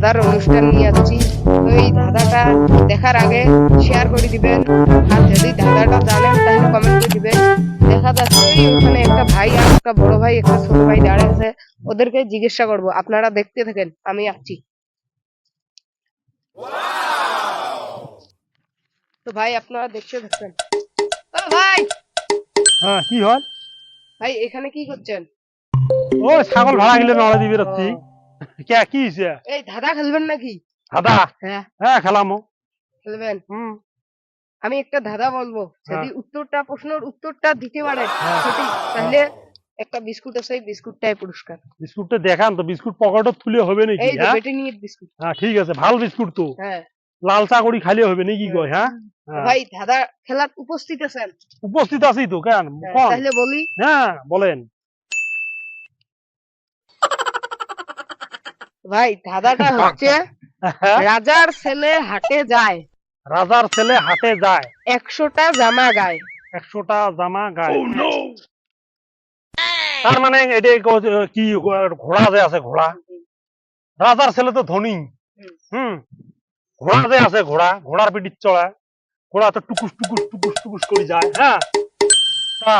ধাঁধার অনুষ্ঠান নিয়ে যাচ্ছি তো এই ধাঁধাটা দেখার আগে শেয়ার করে দিবেন। আর যদি ধাঁধাটা জানেন তাহলে কমেন্ট করে দিবেন। দেখা যাচ্ছে ওখানে একটা ভাই আর একটা বড় ভাই একটা ছোট ভাই দাঁড়িয়ে আছে। ওদেরকে জিজ্ঞাসা করব আপনারা দেখতে থাকেন আমি আসছি। তো ভাই আপনারা দেখতে থাকবেন ও ভাই! হ্যাঁ কি হয় ভাই এখানে কি করছেন? ও ছাগল ভাড়া গেলে নড়া দিবি রাত্রি কে কি হইছে এই ধাঁধা খেলবেন নাকি দাদা হ্যাঁ হ্যাঁ খেলামো খেলবেন হুম আমি একটা ধাঁধা বলব যদি উত্তরটা প্রশ্নের উত্তরটা দিতে পারে তাহলে একটা বিস্কুট আছে এই বিস্কুটটাই পুরস্কার বিস্কুটটা দেখান তো বিস্কুট পকেটত তুলে হবে নাকি এই হ্যাঁ? বেটে নিয়ে বিস্কুট। হ্যাঁ ঠিক আছে ভালো বিস্কুট তো। হ্যাঁ। লাল চা করি খাইলে হবে নাকি কয় হ্যাঁ? হ্যাঁ। ভাই ধাঁধা খেলার উপস্থিত আছেন? উপস্থিত আছি তো কেন? হ্যাঁ, কোন তাহলে বলি। হ্যাঁ বলেন। ভাই ধাঁধাটা হচ্ছে হ্যাঁ, রাজার ছেলে হাটে যায়। রাজার ছেলে হাটে যায়। একশোটা জামা গায়। একশোটা জামা গায়। তার মানে এটা কি ঘোড়া যে আছে ঘোড়া। রাজার ছেলে তো ধনী। হুম। ঘোড়া যে আছে ঘোড়া। ঘোড়ার পিঠির চড়া। ঘোড়া তো টুকুস টুকুস টুকুস টুকুস করে যায় হ্যাঁ? তা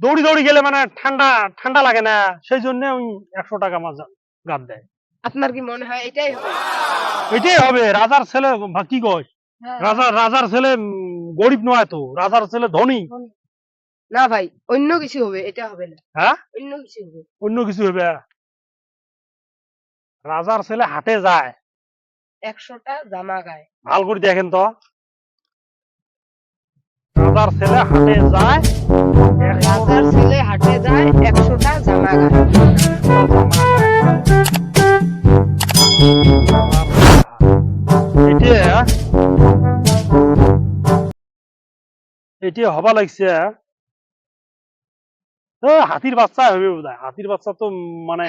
দৌড়ি দৌড়ি গেলে মানে ঠান্ডা ঠান্ডা লাগে না। সেই জন্য ওই একশো টাকা মাছ গাদ দেয়। আপনার কি মনে হয় এটাই হবে? এটাই হবে রাজার ছেলে কি কয়? হ্যাঁ। রাজার রাজার ছেলে গরিব নয় তো রাজার ছেলে ধনী। না ভাই অন্য কিছু হবে এটা হবে না। হ্যাঁ? অন্য কিছু হবে। অন্য কিছু হবে? রাজার ছেলে হাটে যায়। একশোটা জামা গায়। ভালো করে দেখেন তো। রাজার ছেলে হাটে যায়। রাজার এটা হবা লাগছে। হাতির বাচ্চা হবে বোধ হাতির বাচ্চা তো মানে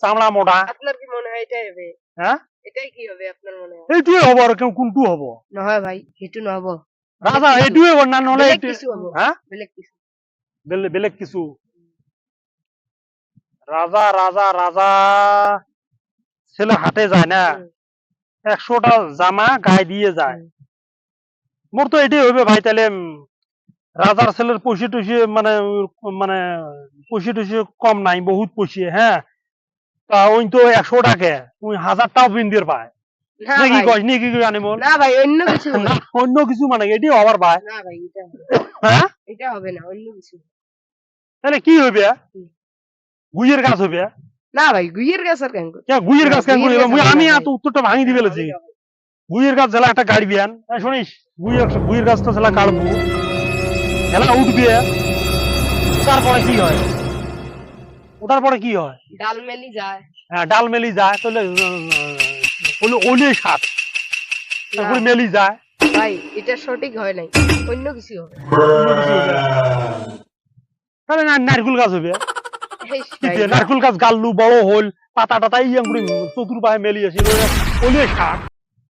চামড়া মোটা আপনার কি মনে হয়? এটাই হবে। হ্যাঁ এটাই কি হবে আপনার মনে হয়? হব আর কেউ কোনটু হব? নহয় ভাই সেইটো নহব। রাজা হব না নহলে বেলেগ কিছু হব। হ্যাঁ বেলেগ কিছু। বেলে- বেলেগ কিছু। রাজা রাজা রাজা ছেলে হাটে যায় না। একশোটা জামা গায়ে দিয়ে যায়। মোর তো এটাই হবে ভাই তাহলে রাজার ছেলের পয়সা টসে মানে মানে পয়সা টসে কম নাই বহুত পয়সা হ্যাঁ? তা ওই তো একশো টাকা ওই হাজারটাও বিন্দির পায়। না নাকি কয় নাকি কি জানি বল না ভাই অন্য কিছু অন্য কিছু মানে এটি হবার ভাই। না ভাই এটা হ্যাঁ? এটা হবে না অন্য কিছু তাহলে কি হবে হুম। গুইয়ের গাছ হবে না ভাই গুইয়ের কেন গাছ কেন গুইয়ের গাছ হবে আমি এত উত্তরটা ভাঙি দিবে গুইয়ের গাছ জেলা একটা গাড়ি বিয়ান শুনিস গুইয়ের গাছ গাছটা জেলা কাটবো জেলা উঠবে তারপরে কি হয়? ওটার পরে কি হয়? ডাল মেলি যায়। হ্যাঁ, ডাল মেলি যায় তাহলে ওলি ওলি সাত তারপরে মেলি যায়। ভাই এটা সঠিক হয় নাই। অন্য কিছু হবে। তাহলে না নারকুল গাছ হবে? নারকুল গাছ গাল্লু বড় হল পাতা টাতা ইয়াং করে চতুর্পাহে মেলি আছে ওলি সাত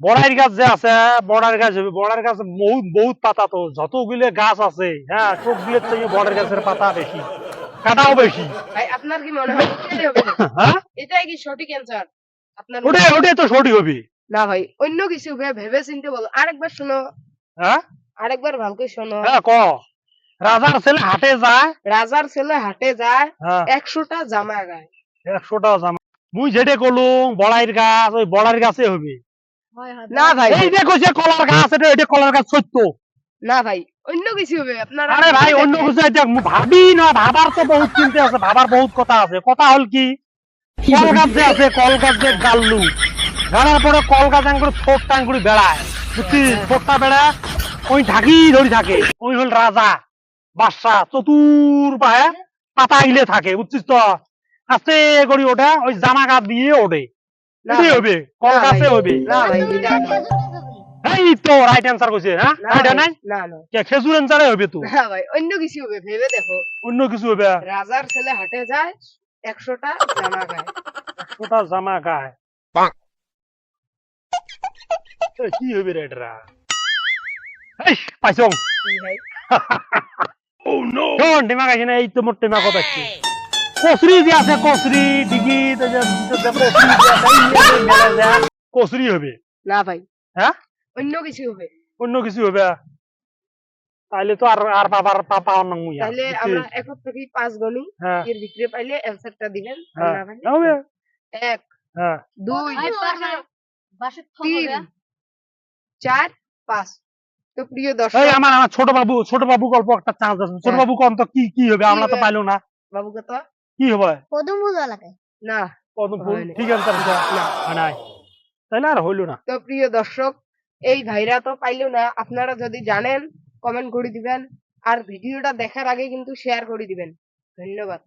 বড়াইর গাছ যে আছে বড়ার গাছ হবে বড়ার গাছ বহুত বহুত পাতা তো যতগুলো গাছ আছে হ্যাঁ সবগুলোর থেকে বড়ার গাছের পাতা বেশি কাটাও বেশি। আপনার কি মনে হয়? হ্যাঁ? এটাই কি সঠিক অ্যান্সার আপনার ওটাই ওটাই তো সঠিক হবে। না ভাই অন্য কিছু ভেবে চিন্তে বলো। আরেকবার শোনো। হ্যাঁ? আরেকবার ভালো করে শোনো। হ্যাঁ ক? রাজার ছেলে হাটে যায়। রাজার ছেলে হাটে যায় হ্যাঁ। একশোটা জামা গায়। একশোটা জামা। মুই যেটা করলুম বড়াইর গাছ ওই বড়ার গাছে হবে। না ভাই। এই দেখো যে কলার গাছ এটা এটা কলার গাছ সত্য। না ভাই অন্য কিছু হবে। আপনারা আরে ভাই অন্য কিছু এটা ভাবি না ভাবার তো বহুত চিন্তা আছে ভাবার বহুত কথা আছে। কথা হল কি? কল গাছ যে আছে কল গাছ যে গাল্লু। গাড়ার পরে কল গাছ আঙ্গুর ছোট টাঙ্গুরি বেড়ায়। বুঝছিস ছোটটা বেড়ায় ওই ঢাকি ধরি থাকে। ওই হল রাজা বাদশা চতুর পায়ে পাতা গিলে থাকে বুঝছিস তো? আস্তে করি ওটা ওই জামা গাছ দিয়ে ওঠে। এটাই হবে? কল না হবে? ভাই। এটা। এই তো রাইট অ্যান্সার কইছে হ্যাঁ? না এটা ভাই, নাই? না না। কে খেজুর অ্যান্সারে হবে তো? না ভাই অন্য কিছু হবে ভেবে দেখো। অন্য কিছু হবে? রাজার ছেলে হাটে যায় একশোটা জামা গায় জামা গায় এ, কি হবে রে এটা? এই পাইছং। কি ভাই? গাইছে না এই তো মোট টিমা কথা আছে? কসরি যে আছে কসরি ডিগি কসরি হবে না ভাই হ্যাঁ অন্য কিছু হবে অন্য কিছু হবে তাইলে তো আর আর বাবার পাপা অন্য মুই তাহলে আমরা এক থেকে পাঁচ হ্যাঁ এর ভিতরে পাইলে অ্যান্সারটা দিবেন না হবে এক হ্যাঁ দুই ভাই, তিন চার পাঁচ তো প্রিয় এই আমার আমার ছোট বাবু ছোট বাবু গল্প একটা চান্স আছে ছোট। বাবু কোন তো কি কি হবে আমরা তো পাইলো না বাবুকে তো কি হবে পদম ফুল লাগে না পদ্ম ফুল হয়নি। ঠিক আছে নাই। তাহলে আর হইল না? তো প্রিয় দর্শক এই ভাইরা তো পাইলো না। আপনারা যদি জানেন কমেন্ট করে দিবেন। আর ভিডিওটা দেখার আগে কিন্তু শেয়ার করে দিবেন। ধন্যবাদ।